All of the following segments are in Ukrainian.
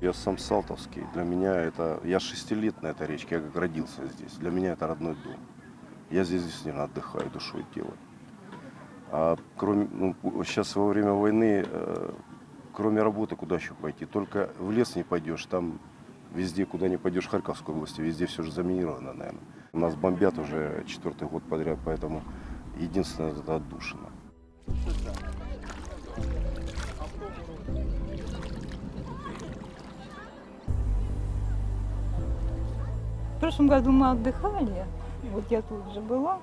я сам Салтовский. Для меня это... Я шести лет на этой речке, я как родился здесь. Для меня это родной дом. Я здесь действительно отдыхаю душой телом. А кроме... Ну, сейчас во время войны, э, кроме работы, куда еще пойти? Только в лес не пойдешь, там везде, куда не пойдешь, в Харьковской области, везде все же заминировано, наверное. Нас бомбят уже четвертый год подряд, поэтому единственное это отдушина. В прошлом году мы отдыхали, вот я тут же была,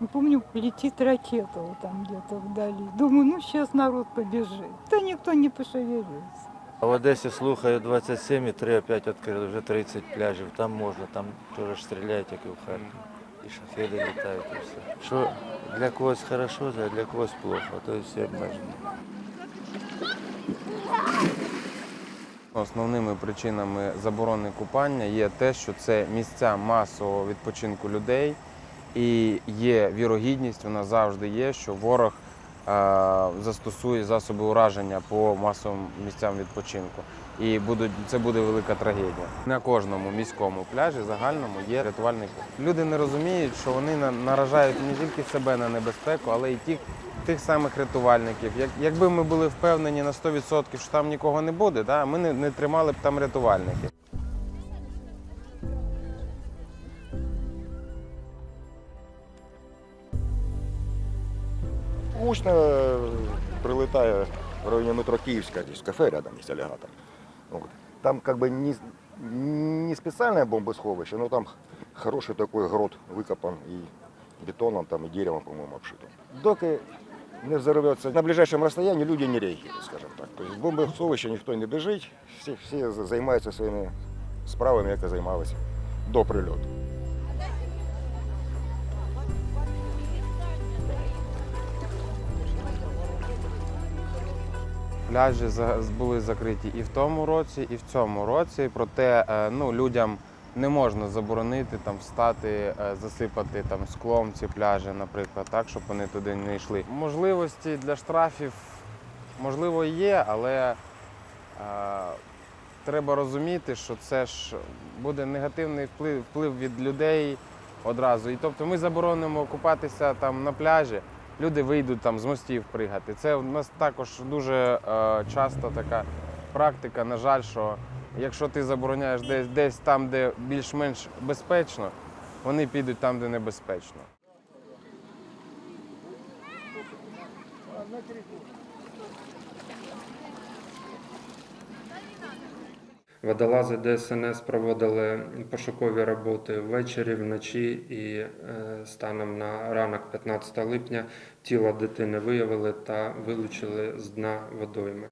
и помню, летит ракета вот там где-то вдали. Думаю, ну сейчас народ побежит. Да никто не пошевелился. А в Одесі слухаю 27 і 3 опять відкрили, вже 30 пляжів. Там можна, там теж ж стріляють, як і в Харкові. І шахеди літають, і все. Що для когось хорошо, а для когось плохо, то є всі Основними причинами заборони купання є те, що це місця масового відпочинку людей, і є вірогідність, вона завжди є, що ворог е, застосує засоби ураження по масовим місцям відпочинку. І будуть, це буде велика трагедія. На кожному міському пляжі загальному є рятувальний пункт. Люди не розуміють, що вони на- наражають не тільки себе на небезпеку, але й тих, тих самих рятувальників. Як, якби ми були впевнені на 100%, що там нікого не буде, да, ми не, не тримали б там рятувальників. Гучно э, прилетая в районе метро Киевская, здесь кафе рядом есть аллигатор. Вот. Там как бы не, не специальное бомбосховище, но там хороший такой грот выкопан и бетоном там и деревом, по-моему, обшитым. Доки не взорвется на ближайшем расстоянии, люди не реагируют, скажем так. То есть бомбосховище ніхто не біжить, всі, всі займаються своїми справами, як і займалися до прильоту. Пляжі були закриті і в тому році, і в цьому році. Проте е, ну, людям не можна заборонити там встати, е, засипати там склом ці пляжі, наприклад, так, щоб вони туди не йшли. Можливості для штрафів можливо є, але е, треба розуміти, що це ж буде негативний вплив, вплив від людей одразу. І тобто ми заборонимо купатися там на пляжі. Люди вийдуть там з мостів пригати. Це у нас також дуже е, часто така практика. На жаль, що якщо ти забороняєш десь, десь там, де більш-менш безпечно, вони підуть там, де небезпечно. Водолази ДСНС проводили пошукові роботи ввечері, вночі і е, станом на ранок 15 липня тіло дитини виявили та вилучили з дна водойми.